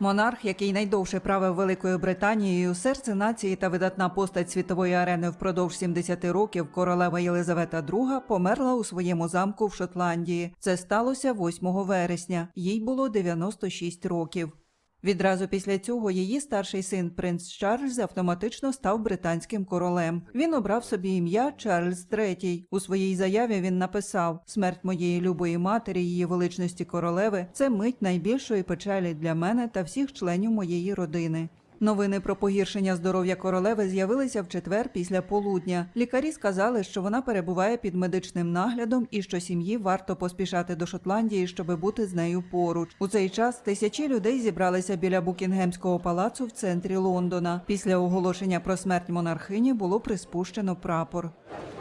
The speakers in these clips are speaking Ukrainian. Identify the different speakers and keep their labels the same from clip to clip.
Speaker 1: Монарх, який найдовше правив Великою Британією, серце нації та видатна постать світової арени впродовж 70 років, королева Єлизавета II померла у своєму замку в Шотландії. Це сталося 8 вересня. Їй було 96 років. Відразу після цього її старший син принц Чарльз автоматично став британським королем. Він обрав собі ім'я Чарльз III. У своїй заяві він написав: Смерть моєї любої матері, її величності королеви це мить найбільшої печалі для мене та всіх членів моєї родини. Новини про погіршення здоров'я королеви з'явилися в четвер після полудня. Лікарі сказали, що вона перебуває під медичним наглядом і що сім'ї варто поспішати до Шотландії, щоб бути з нею поруч. У цей час тисячі людей зібралися біля Букінгемського палацу в центрі Лондона. Після оголошення про смерть монархині було приспущено прапор.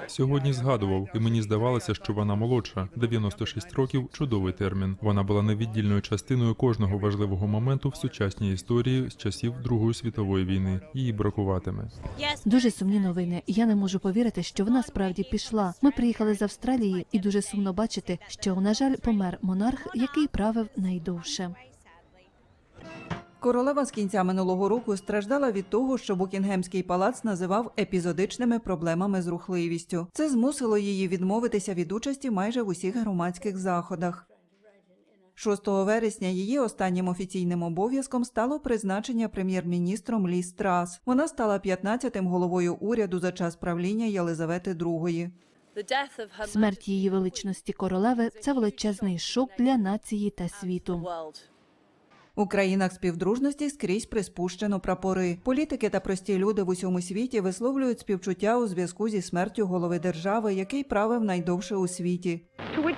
Speaker 2: Сьогодні згадував, і мені здавалося, що вона молодша. 96 років чудовий термін. Вона була невіддільною частиною кожного важливого моменту в сучасній історії з часів Другої світової війни. Її бракуватиме.
Speaker 3: Дуже сумні новини. Я не можу повірити, що вона справді пішла. Ми приїхали з Австралії, і дуже сумно бачити, що на жаль помер монарх, який правив найдовше.
Speaker 1: Королева з кінця минулого року страждала від того, що Букінгемський палац називав епізодичними проблемами з рухливістю. Це змусило її відмовитися від участі майже в усіх громадських заходах. 6 вересня її останнім офіційним обов'язком стало призначення прем'єр-міністром Лі Страс. Вона стала 15-тим головою уряду за час правління Єлизавети II.
Speaker 3: Смерть її величності королеви це величезний шок для нації та світу.
Speaker 1: У країнах співдружності скрізь приспущено прапори. Політики та прості люди в усьому світі висловлюють співчуття у зв'язку зі смертю голови держави, який правив найдовше у світі.
Speaker 4: To which.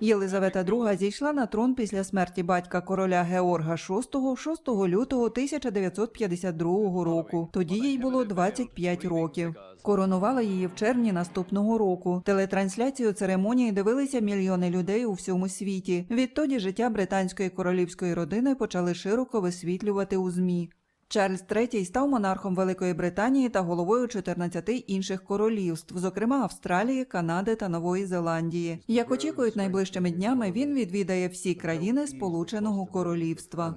Speaker 1: Єлизавета II зійшла на трон після смерті батька короля Георга VI 6 лютого 1952 року. Тоді їй було 25 років. Коронувала її в червні наступного року. Телетрансляцію церемонії дивилися мільйони людей у всьому світі. Відтоді життя британської королівської родини почали широко висвітлювати у змі. Чарльз III став монархом Великої Британії та головою 14 інших королівств, зокрема Австралії, Канади та Нової Зеландії. Як очікують найближчими днями, він відвідає всі країни Сполученого Королівства.